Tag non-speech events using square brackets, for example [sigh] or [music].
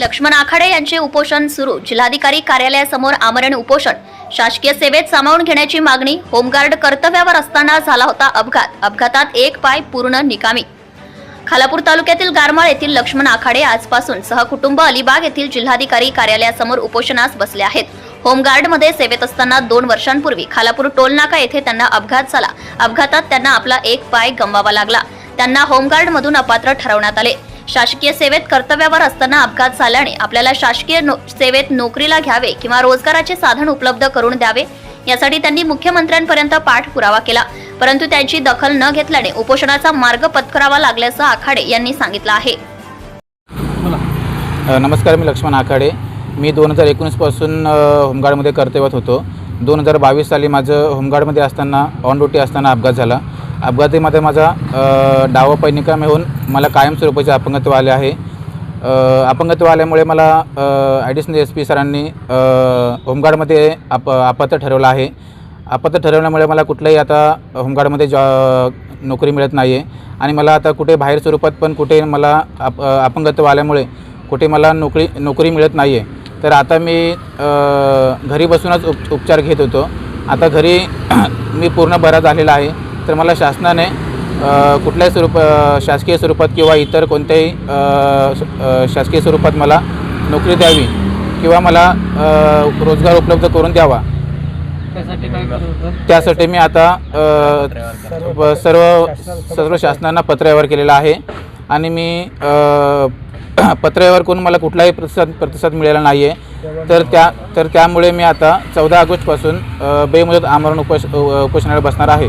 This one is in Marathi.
लक्ष्मण आखाडे यांचे उपोषण सुरू. जिल्हाधिकारी कार्यालयासमोर आमरण उपोषण. शासकीय सेवेत सामावून घेण्याची मागणी होमगार्ड कर्तव्यावर असताना झाला होता अपघात. अपघातात एक पाय पूर्ण निकामी. खालापूर तालुक्यातील गारमाळ येथील लक्ष्मण आखाडे आजपासून सहकुटुंब अलिबाग येथील जिल्हाधिकारी कार्यालयासमोर उपोषणास बसले आहेत. होमगार्डमध्ये सेवेत असताना दोन वर्षांपूर्वी खालापूर टोलनाका येथे त्यांना अपघात झाला. अपघातात त्यांना आपला एक पाय गमवावा लागला. त्यांना होमगार्डमधून अपात्र ठरवण्यात आले. शासकीय सेवेत कर्तव्यावर असताना अपघात झाल्याने आपल्याला शासकीय नो- सेवेत नोकरीला घ्यावे किंवा रोजगाराचे साधन उपलब्ध करून द्यावे यासाठी त्यांनी मुख्यमंत्र्यांपर्यंत पाठपुरावा केला. परंतु त्यांची दखल न घेतल्याने उपोषणाचा मार्ग पत्करावा लागल्याचं आखाडे यांनी सांगितलं आहे. नमस्कार मी लक्ष्मण आखाडे. मी दोन हजार एकोणीसपासून होमगार्डमध्ये कर्तव्यात होतो. दोन हजार बावीस साली माझं होमगार्डमध्ये असताना ऑन ड्युटी असताना अपघात झाला. अपघातीमध्ये माझा डावा पाय निकामी होऊन मला कायमस्वरूपाचे अपंगत्व आले आहे. अपंगत्व आल्यामुळे मला ॲडिशनल एस पी सरांनी होमगार्डमध्ये आप अपात्र ठरवलं आहे. अपात्र ठरवल्यामुळे मला कुठलंही आता होमगार्डमध्ये जॉ नोकरी मिळत नाही आहे आणि मला आता कुठे बाहेर स्वरूपात पण कुठे मला आप अपंगत्व आल्यामुळे कुठे मला नोकरी नोकरी मिळत नाही आहे तर आता मी घरी बसूनच उप उपचार घेत होतो. आता घरी [clears throat] मी पूर्ण बरा झालेला आहे. तर मला शासनाने कुठल्याही स्वरूप शासकीय स्वरूपात किंवा इतर कोणत्याही शासकीय स्वरूपात मला नोकरी द्यावी किंवा मला रोजगार उपलब्ध करून द्यावा. त्यासाठी मी आता सर्व सर्व शासनांना पत्रव्यवहार केलेला आहे आणि मी [clears throat] पत्रव्यवहार करून मला कुठलाही प्रतिसाद प्रतिसाद मिळाला नाही आहे तर त्या तर त्यामुळे मी आता चौदा ऑगस्टपासून बेमुदत आमरण उपोष उपोषणाला बसणार आहे.